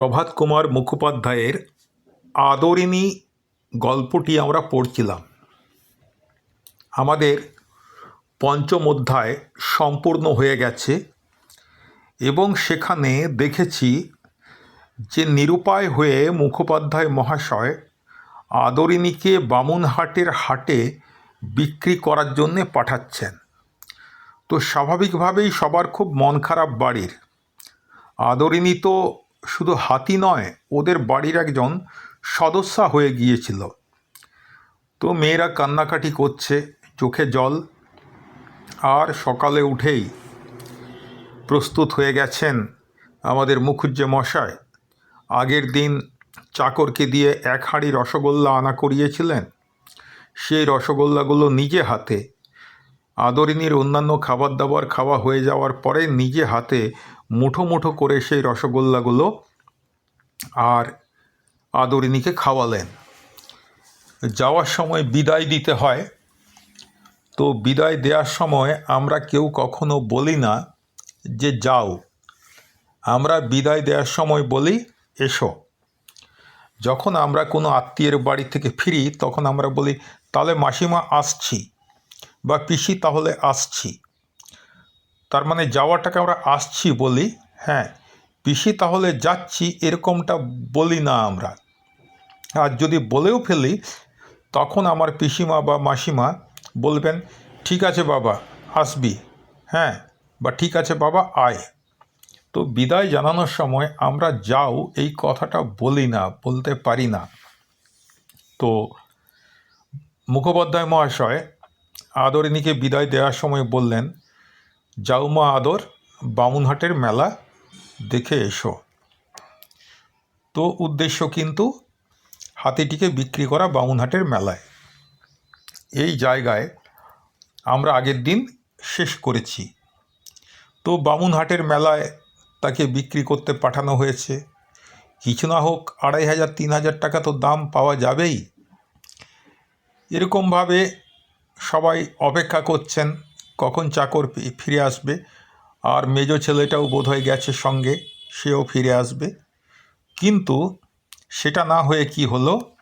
প্রভাত কুমার মুখোপাধ্যায়ের আদরিণী গল্পটি আমরা পড়ছিলাম। আমাদের পঞ্চম অধ্যায় সম্পূর্ণ হয়ে গেছে এবং সেখানে দেখেছি যে নিরুপায় হয়ে মুখোপাধ্যায় মহাশয় আদরিণীকে বামুনহাটের হাটে বিক্রি করার জন্যে পাঠাচ্ছেন। তো স্বাভাবিকভাবেই সবার খুব মন খারাপ বাড়ির। আদরিণী তো শুধু হাতি নয়, ওদের বাড়ির একজন সদস্যা হয়ে গিয়েছিল। তো মেয়েরা কান্নাকাটি করছে, চোখে জল। আর সকালে উঠেই প্রস্তুত হয়ে গেছেন আমাদের মুখুজ্জে মশায় আগের দিন চাকরকে দিয়ে এক হাঁড়ি রসগোল্লা আনা করিয়েছিলেন। সেই রসগোল্লাগুলো নিজে হাতে, আদরিনীর অন্যান্য খাবার দাবার খাওয়া হয়ে যাওয়ার পরে নিজে হাতে মুঠো মুঠো করে সেই রসগোল্লাগুলো আর আদরিনীকে খাওয়ালেন। যাওয়ার সময় বিদায় দিতে হয়। তো বিদায় দেওয়ার সময় আমরা কেউ কখনো বলি না যে, যাও। আমরা বিদায় দেওয়ার সময় বলি, এসো। যখন আমরা কোনো আত্মীয়ের বাড়ি থেকে ফিরি, তখন আমরা বলি, তাহলে মাসিমা, আসছি। বা, পিসি, তাহলে আসছি। তার মানে যাওয়াটাকে আমরা আসছি বলি হ্যাঁ। পিসি, তাহলে যাচ্ছি এরকমটা বলি না আমরা। আর যদি বলেও ফেলি, তখন আমার পিসিমা বা মাসিমা বলবেন, ঠিক আছে বাবা, আসবি হ্যাঁ বা ঠিক আছে বাবা, আয়। তো বিদায় জানানোর সময় আমরা যাও, এই কথাটা বলি না, বলতে পারি না। তো মুখোপাধ্যায় মহাশয় আদরিনীকে বিদায় দেওয়ার সময় বললেন যাও মা আদর, বামুনহাটের মেলা, দেখে এসো। তো উদ্দেশ্য কিন্তু হাতিটিকে বিক্রি করা বামুনহাটের মেলায়। এই জায়গায় আমরা আগের দিন শেষ করেছি। তো বামুনহাটের মেলায় তাকে বিক্রি করতে পাঠানো হয়েছে। কিছু না হোক আড়াই হাজার, তিন হাজার টাকা তো দাম পাওয়া যাবেই। এরকমভাবে সবাই অপেক্ষা করছেন। কখন চাকর ফিরে আসবে? আর মেজো ছেলেটাও বোধহয় গেছে সঙ্গে, সেও ফিরে আসবে। কিন্তু সেটা না হয়ে কি হলো?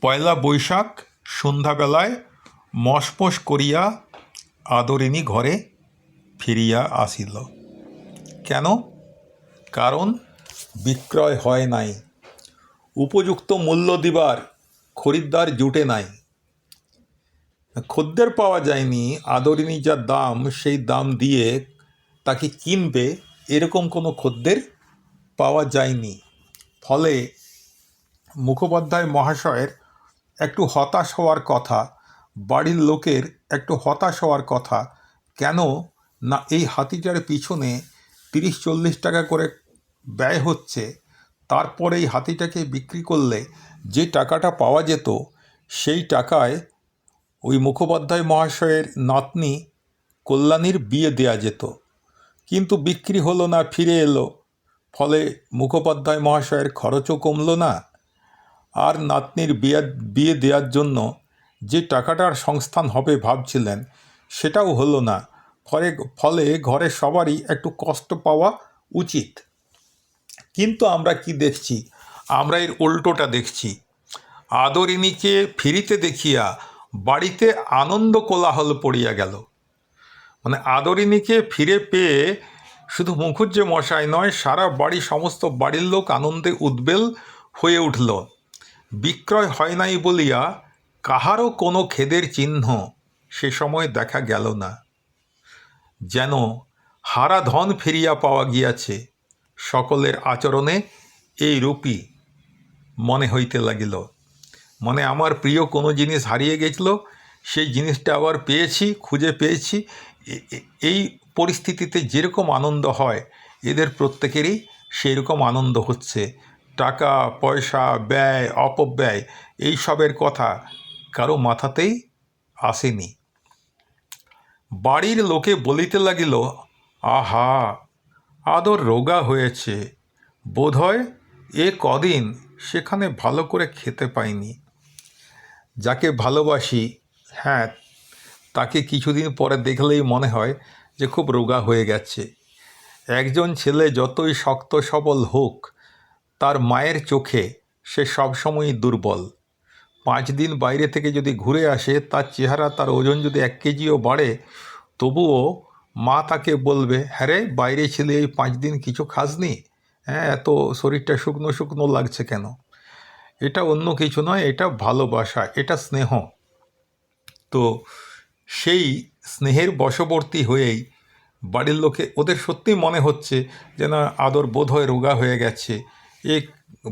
পয়লা বৈশাখ, সন্ধ্যাবেলায় মসমস করিয়া আদরিণী ঘরে ফিরিয়া আসিল। কেন? কারণ বিক্রয় হয় নাই। উপযুক্ত মূল্য দিবার খরিদ্দার জুটে নাই। খদ্দের পাওয়া যায়নি, আদরিনী যা দাম, সেই দাম দিয়ে তাকে কিনবে, এরকম কোনো খদ্দের পাওয়া যায়নি। ফলে মুখোপাধ্যায় মহাশয়ের একটু হতাশ হওয়ার কথা, বাড়ির লোকের একটু হতাশ হওয়ার কথা, কেন না এই হাতিটার পিছনে তিরিশ চল্লিশ টাকা করে ব্যয় হচ্ছে, তারপরে এই হাতিটাকে বিক্রি করলে যে টাকাটা পাওয়া যেত, সেই টাকায় ওই মুখোপাধ্যায় মহাশয়ের নাতনি কল্যাণীর বিয়ে দেয়া যেত। কিন্তু বিক্রি হলো না, ফিরে এলো। ফলে মুখোপাধ্যায় মহাশয়ের খরচও কমল না। আর নাতনির বিয়ে বিয়ে দেওয়ার জন্য যে টাকাটার সংস্থান হবে ভাবছিলেন, সেটাও হলো না। ফলে ফলে ঘরে সবারই একটু কষ্ট পাওয়া উচিত। কিন্তু আমরা কি দেখছি? আমরা এর উল্টোটা দেখছি। আদরিণীকে ফিরিতে দেখিয়া বাড়িতে আনন্দ কোলাহল পড়িয়া গেল। মানে আদরিণীকে ফিরে পেয়ে শুধু মুখুজ্জে মশাই নয়, সারা বাড়ি সমস্ত বাড়ির লোক আনন্দে উদ্বেল হয়ে উঠল। বিক্রয় হয় নাই বলিয়া কাহারও কোনো খেদের চিহ্ন সে সময় দেখা গেল না। যেন হারা ধন ফিরিয়া পাওয়া গিয়াছে, সকলের আচরণে এই রূপই মনে হইতে লাগিল। মানে আমার প্রিয় কোনো জিনিস হারিয়ে গেছিল, সেই জিনিসটা আবার পেয়েছি, খুঁজে পেয়েছি। এই পরিস্থিতিতে যেরকম আনন্দ হয়, এদের প্রত্যেকেরই সেই রকম আনন্দ হচ্ছে। টাকা, পয়সা, ব্যয়, অপব্যয়, এই সবের কথা কারও মাথাতেই আসেনি। বাড়ির লোকে বলিতে লাগিল, আহা, আদর রোগা হয়েছে। বোধহয় এ কদিন সেখানে ভালো করে খেতে পাইনি। যাকে ভালোবাসি হ্যাঁ তাকে কিছুদিন পরে দেখলেই মনে হয় যে খুব রোগা হয়ে গেছে। একজন ছেলে যতই শক্ত সবল হোক, তার মায়ের চোখে সে সবসময়ই দুর্বল। পাঁচ দিন বাইরে থেকে যদি ঘুরে আসে, তার চেহারা, তার ওজন যদি এক কেজিও বাড়ে, তবুও মা তাকে বলবে হ্যাঁ রে, বাইরে ছেলে এই পাঁচ দিন কিছু খাসনি? হ্যাঁ এত শরীরটা শুকনো শুকনো লাগছে কেন? এটা অন্য কিছু নয়, এটা ভালোবাসা, এটা স্নেহ। তো সেই স্নেহের বশবর্তী হয়েই বাড়ির লোকে, ওদের সত্যি মনে হচ্ছে যে না আদর বোধ হয়ে রোগা হয়ে গেছে। এ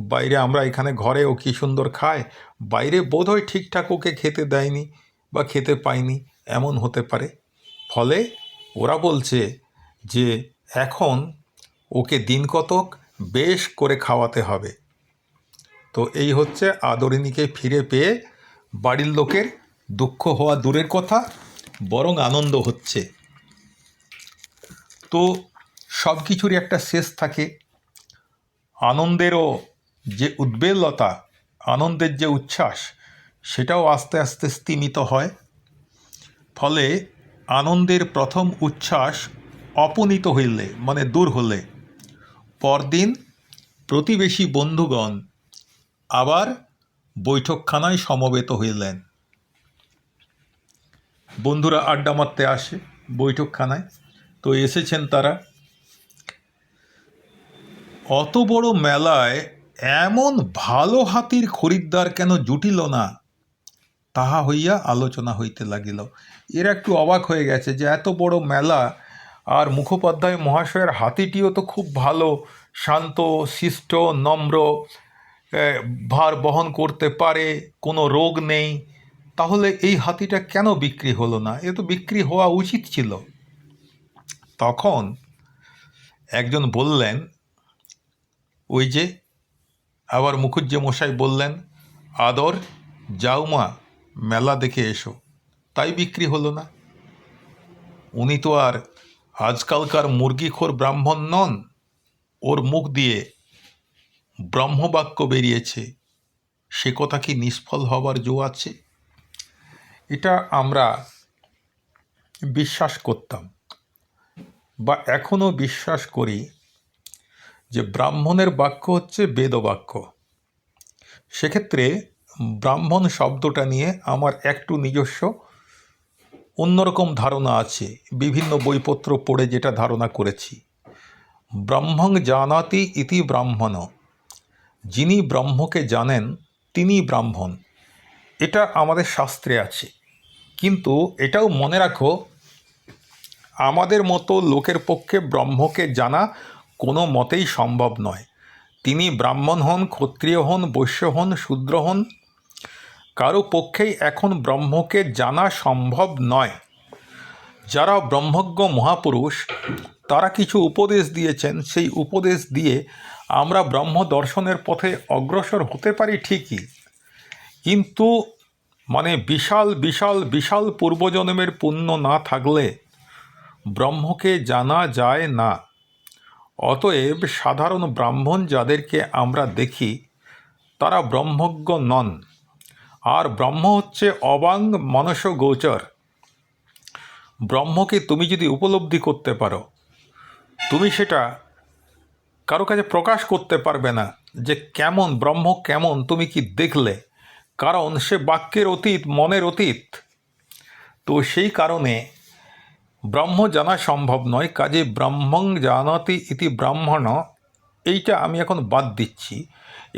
বাইরে আমরা এখানে ঘরে ও কী সুন্দর খায়? বাইরে বোধ হয় ঠিকঠাক ওকে খেতে দেয়নি বা খেতে পায়নি, এমন হতে পারে। ফলে ওরা বলছে যে এখন ওকে দিন কতক বেশ করে খাওয়াতে হবে। তো এই হচ্ছে আদরিণীকে ফিরে পেয়ে বাড়ির লোকের দুঃখ হওয়া দূরের কথা, বরং আনন্দ হচ্ছে। তো সব কিছুরই একটা শেষ থাকে। আনন্দেরও যে উদ্বেলতা, আনন্দের যে উচ্ছ্বাস, সেটাও আস্তে আস্তে স্তিমিত হয়। ফলে আনন্দের প্রথম উচ্ছ্বাস অপনীত হইলে মানে দূর হলে, পরদিন প্রতিবেশী বন্ধুগণ আবার বৈঠকখানায় সমবেত হইলেন। বন্ধুরা আড্ডা মারতে আসে বৈঠকখানায়। তো এসেছেন তারা। অত বড় মেলায় এমন ভালো হাতির খরিদ্দার কেন জুটিল না, তাহা হইয়া আলোচনা হইতে লাগিল। এরা একটু অবাক হয়ে গেছে যে এত বড় মেলা আর মুখোপাধ্যায় মহাশয়ের হাতিটিও তো খুব ভালো, শান্ত, শিষ্ট, নম্র ভার বহন করতে পারে, কোনো রোগ নেই, তাহলে এই হাতিটা কেন বিক্রি হলো না? এ তো বিক্রি হওয়া উচিত ছিল। তখন একজন বললেন, ওই যে, আবার মুখুজ্জে মশাই বললেন, আদর, যাও মা, মেলা দেখে এসো, তাই বিক্রি হলো না? উনি তো আর আজকালকার মুরগিখোর ব্রাহ্মণ নন, ওর মুখ দিয়ে ব্রহ্মবাক্য বেরিয়েছে। সে কথা কি নিষ্ফল হবার জো আছে? এটা আমরা বিশ্বাস করতাম বা এখনও বিশ্বাস করি যে ব্রাহ্মণের বাক্য হচ্ছে বেদবাক্য। সেক্ষেত্রে ব্রাহ্মণ শব্দটা নিয়ে আমার একটু নিজস্ব অন্যরকম ধারণা আছে। বিভিন্ন বইপত্র পড়ে যেটা ধারণা করেছি। ব্রহ্মং জানাতি ইতি ব্রাহ্মণ। যিনি ব্রহ্মকে জানেন, তিনি ব্রাহ্মণ। এটা আমাদের শাস্ত্রে আছে। কিন্তু এটাও মনে রাখো, আমাদের মতো লোকের পক্ষে ব্রহ্মকে জানা কোনো মতেই সম্ভব নয়। তিনি ব্রাহ্মণ হন, ক্ষত্রিয় হন, বৈশ্য হন, শূদ্র হন। কারও পক্ষেই এখন ব্রহ্মকে জানা সম্ভব নয়। যারা ব্রহ্মজ্ঞ মহাপুরুষ, তারা কিছু উপদেশ দিয়েছেন। সেই উপদেশ দিয়ে আমরা ব্রহ্ম দর্শনের পথে অগ্রসর হতে পারি ঠিকই। কিন্তু মানে বিশাল বিশাল বিশাল পূর্বজন্মের পুণ্য না থাকলে ব্রহ্মকে জানা যায় না। অতএব সাধারণ ব্রাহ্মণ যাদেরকে আমরা দেখি, তারা ব্রহ্মজ্ঞ নন। আর ব্রহ্ম হচ্ছে অবাং মনস গোচর। ব্রহ্মকে তুমি যদি উপলব্ধি করতে পারো, তুমি সেটা কারও কাছে প্রকাশ করতে পারবে না যে কেমন, ব্রহ্ম কেমন, তুমি কি দেখলে? কারণ সে বাক্যের অতীত, মনের অতীত। তো সেই কারণে ব্রহ্ম জানা সম্ভব নয়, কাজে ব্রহ্মং জানাতি ইতি ব্রাহ্মণ। এইটা আমি এখন বাদ দিচ্ছি।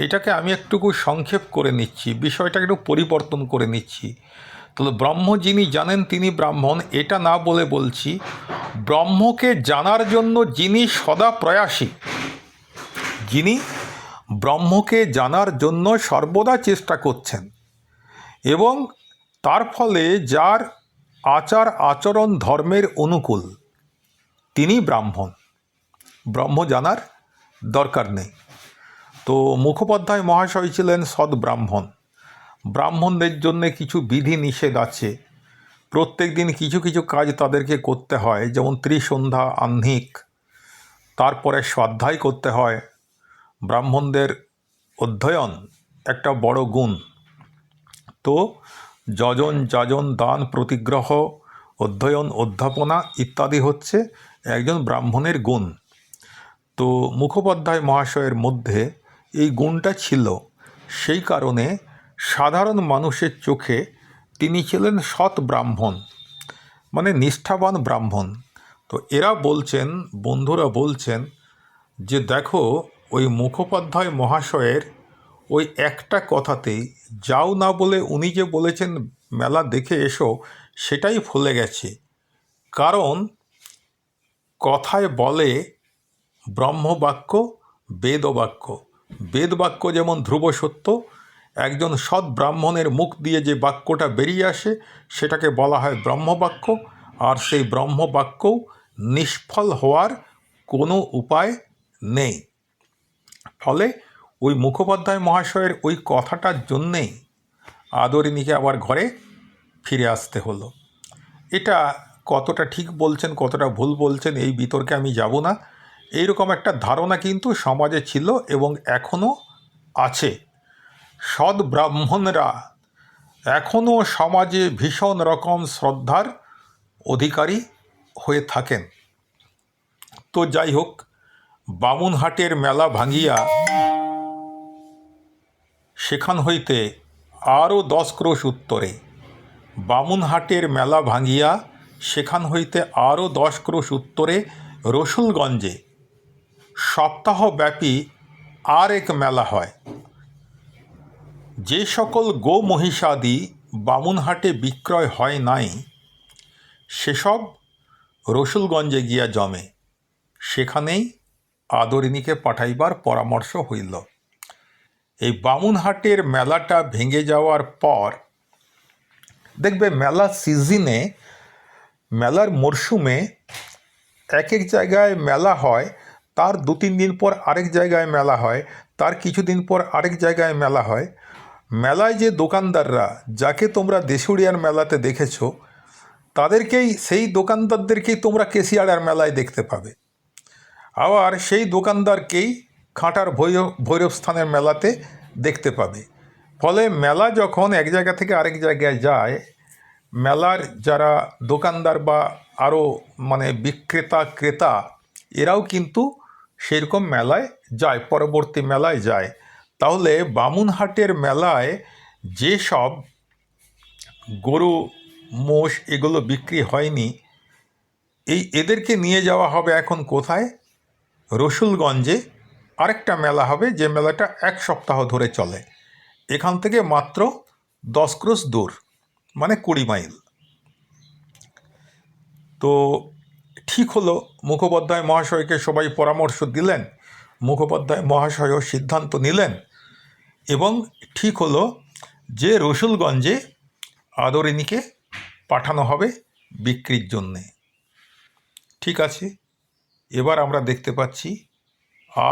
এটাকে আমি একটুকু সংক্ষেপ করে নিচ্ছি, বিষয়টাকে একটু পরিবর্তন করে নিচ্ছি। তাহলে ব্রহ্ম যিনি জানেন তিনি ব্রাহ্মণ, এটা না বলে বলছি, ব্রহ্মকে জানার জন্য যিনি সদা প্রয়াসী যিনি ব্রহ্মকে জানার জন্য সর্বদা চেষ্টা করছেন এবং তার ফলে যার আচার আচরণ ধর্মের অনুকূল, তিনি ব্রাহ্মণ। ব্রহ্ম জানার দরকার নেই। তো মুখোপাধ্যায় মহাশয় ছিলেন সৎ ব্রাহ্মণ ব্রাহ্মণদের জন্য কিছু বিধি নিষেধ আছে। প্রত্যেক দিন কিছু কিছু কাজ তাদেরকে করতে হয়, যেমন ত্রিসন্ধ্যা, আহ্নিক, তারপরে স্বাধ্যায় করতে হয় ব্রাহ্মণদের অধ্যয়ন একটা বড় গুণ। তো যজন, যাজন, দান, প্রতিগ্রহ, অধ্যয়ন, অধ্যাপনা ইত্যাদি হচ্ছে একজন ব্রাহ্মণের গুণ। তো মুখোপাধ্যায় মহাশয়ের মধ্যে এই গুণটা ছিল। সেই কারণে সাধারণ মানুষের চোখে তিনি ছিলেন সৎ ব্রাহ্মণ মানে নিষ্ঠাবান ব্রাহ্মণ। তো এরা বলছেন, বন্ধুরা বলছেন যে দেখো ওই মুখোপাধ্যায় মহাশয়ের ওই একটা কথাতেই, যাও না বলে উনি যে বলেছেন মেলা দেখে এসো, সেটাই ভুলে গেছে। কারণ কথায় বলে ব্রহ্মবাক্য, বেদবাক্য। বেদবাক্য যেমন ধ্রুব সত্য, একজন সৎ ব্রাহ্মণের মুখ দিয়ে যে বাক্যটা বেরিয়ে আসে, সেটাকে বলা হয় ব্রহ্মবাক্য। আর সেই ব্রহ্মবাক্যও নিষ্ফল হওয়ার কোনো উপায় নেই। ফলে ওই মুখোপাধ্যায় মহাশয়ের ওই কথাটার জন্যেই আদরিনীকে আবার ঘরে ফিরে আসতে হলো। এটা কতটা ঠিক বলছেন, কতটা ভুল বলছেন, এই বিতর্কে আমি যাব না। এইরকম একটা ধারণা কিন্তু সমাজে ছিল এবং এখনও আছে। সৎ ব্রাহ্মণরা এখনও সমাজে ভীষণ রকম শ্রদ্ধার অধিকারী হয়ে থাকেন। তো যাই হোক বামুনহাটের মেলা ভাঙিয়া সেখান হইতে আরও দশ ক্রোশ উত্তরে। বামুনহাটের মেলা ভাঙিয়া সেখান হইতে আরও দশ ক্রোশ উত্তরে রসুলগঞ্জে। সপ্তাহব্যাপী আর এক মেলা হয়। যে সকল গো মহিষাদি বামুনহাটে বিক্রয় হয় নাই, সেসব রসুলগঞ্জে গিয়া জমে। সেখানেই আদরিনীকে পাঠাইবার পরামর্শ হইল। এই বামুনহাটের মেলাটা ভেঙে যাওয়ার পর, দেখবে মেলা সিজনে মেলার মরশুমে এক এক জায়গায় মেলা হয়, তার দু তিন দিন পর আরেক জায়গায় মেলা হয়, তার কিছুদিন পর আরেক জায়গায় মেলা হয়। মেলায় যে দোকানদাররা, যাকে তোমরা দেশুড়িয়ার মেলাতে দেখেছ, তাদেরকেই, সেই দোকানদারদেরকেই তোমরা কেশিয়াড়ার মেলায় দেখতে পাবে। আবার সেই দোকানদারকেই খাঁটার ভৈরব, ভৈরবস্থানের মেলাতে দেখতে পাবে। ফলে মেলা যখন এক জায়গা থেকে আরেক জায়গায় যায়, মেলার যারা দোকানদার বা আরও মানে বিক্রেতা, ক্রেতা, এরাও কিন্তু সেরকম মেলায় যায়, পরবর্তী মেলায় যায়। তাহলে বামুনহাটের মেলায় যেসব গরু, মোষ এগুলো বিক্রি হয়নি, এই এদেরকে নিয়ে যাওয়া হবে এখন কোথায়? রসুলগঞ্জে আরেকটা মেলা হবে, যে মেলাটা এক সপ্তাহ ধরে চলে। এখান থেকে মাত্র দশ ক্রোশ দূর মানে কুড়ি মাইল। তো ঠিক হলো, মুখোপাধ্যায় মহাশয়কে সবাই পরামর্শ দিলেন, মুখোপাধ্যায় মহাশয়ও সিদ্ধান্ত নিলেন, এবং ঠিক হলো যে রসুলগঞ্জে আদরিনীকে পাঠানো হবে বিক্রির জন্যে। ঠিক আছে। এবার আমরা দেখতে পাচ্ছি,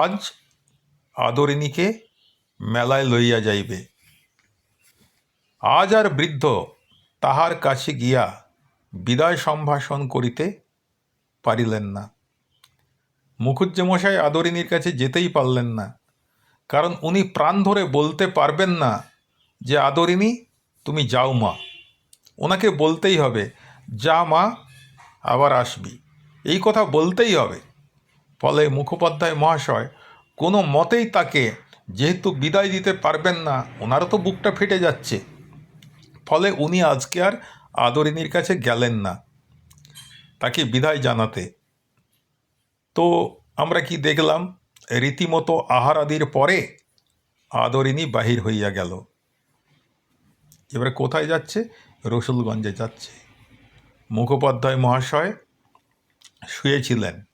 আজ আদরিণীকে মেলায় লইয়া যাইবে। আজ আর বৃদ্ধ তাহার কাছে গিয়া বিদায় সম্ভাষণ করিতে পারিলেন না। মুখুজ্জেমশাই আদরিনীর কাছে যেতেই পারলেন না, কারণ উনি প্রাণ ধরে বলতে পারবেন না যে আদরিনী তুমি যাও মা। ওনাকে বলতেই হবে, যা মা, আবার আসবি। এই কথা বলতেই হবে। ফলে মুখোপাধ্যায় মহাশয় কোনো মতেই তাকে যেহেতু বিদায় দিতে পারবেন না, ওনারও তো বুকটা ফেটে যাচ্ছে। ফলে উনি আজকে আর আদরিনীর কাছে গেলেন না তাকে বিদায় জানাতে। তো আমরা কি দেখলাম, রীতিমতো আহার আদির পরে আদরিনী বাহির হইয়া গেল। এবারে কোথায় যাচ্ছে? রসুলগঞ্জে যাচ্ছে। মুখোপাধ্যায় মহাশয় শুয়েছিলেন।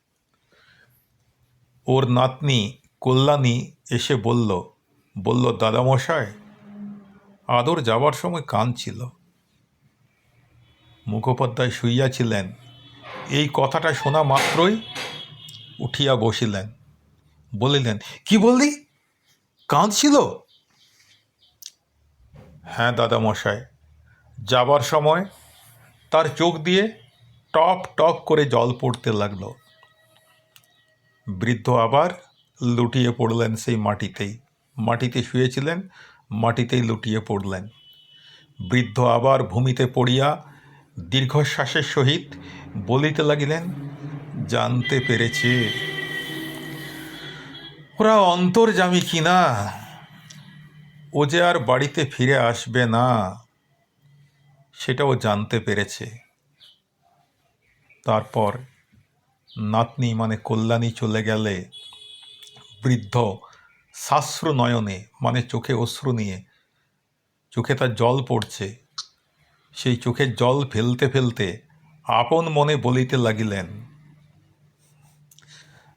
ওর নাতনি কল্যাণী এসে বলল বলল দাদামশাই আদর যাবার সময় কাঁদছিল মুখোপাধ্যায় শুইয়াছিলেন। এই কথাটা শোনা মাত্রই উঠিয়া বসিলেন। বলিলেন, কি বললি? কাঁদছিল হ্যাঁ দাদামশাই যাবার সময় তার চোখ দিয়ে টপ টপ করে জল পড়তে লাগল। বৃদ্ধ আবার লুটিয়ে পড়লেন সেই মাটিতেই। মাটিতে শুয়েছিলেন, মাটিতেই লুটিয়ে পড়লেন। বৃদ্ধ আবার ভূমিতে পড়িয়া দীর্ঘশ্বাসের সহিত বলিতে লাগিলেন, জানতে পেরেছে। ওরা অন্তর্জামী কি না? ও যে আর বাড়িতে ফিরে আসবে না, সেটাও জানতে পেরেছে। তারপর নাতনি মানে কল্যাণী চলে গেলে বৃদ্ধ শাস্ত্র নয়নে মানে চোখে অশ্রু নিয়ে, চোখে তার জল পড়ছে। সেই চোখের জল ফেলতে ফেলতে আপন মনে বলিতে লাগিলেন,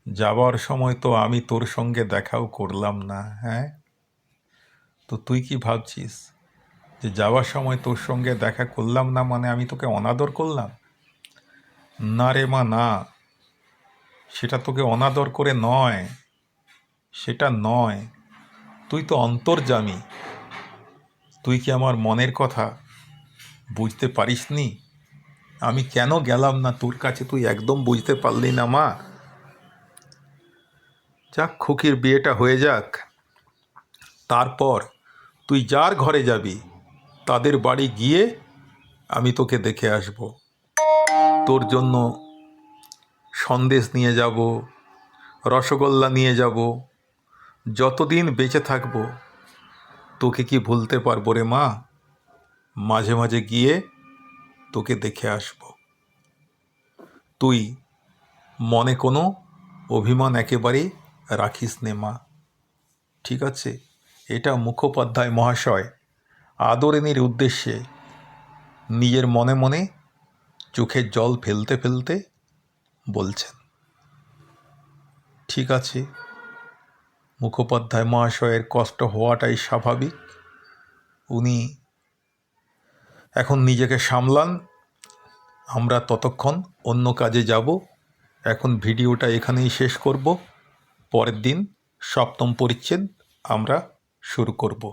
যাবার সময় তো আমি তোর সঙ্গে দেখাও করলাম না হ্যাঁ? তো তুই কি ভাবছিস যে যাওয়ার সময় তোর সঙ্গে দেখা করলাম না মানে আমি তোকে অনাদর করলাম? না রে মা, না। সেটা তোকে অনাদর করে নয়, সেটা নয়। তুই তো অন্তর্জামী তুই কি আমার মনের কথা বুঝতে পারিসনি? আমি কেন গেলাম না তোর কাছে? তুই একদম বুঝতে পারলি না, মা। যাক, খুকির বিয়েটা হয়ে যাক। তারপর তুই যার ঘরে যাবি, তাদের বাড়ি গিয়ে আমি তোকে দেখে আসব। তোর জন্য সন্দেশ নিয়ে যাব, রসগোল্লা নিয়ে যাব, যতদিন বেঁচে থাকব, তোকে কি ভুলতে পারব রে মা? মাঝে মাঝে গিয়ে তোকে দেখে আসব। তুই মনে কোনো অভিমান একেবারেই রাখিস নে মা। ঠিক আছে? এটা মুখোপাধ্যায় মহাশয় আদরিনীর উদ্দেশ্যে নিজের মনে মনে চোখের জল ফেলতে ফেলতে বলছেন। ঠিক আছে, মুখোপাধ্যায় মহাশয়ের কষ্ট হওয়াটাই স্বাভাবিক। উনি এখন নিজেকে সামলান, আমরা ততক্ষণ অন্য কাজে যাব। এখন ভিডিওটা এখানেই শেষ করব। পরের দিন সপ্তম পরিচ্ছেদ আমরা শুরু করব।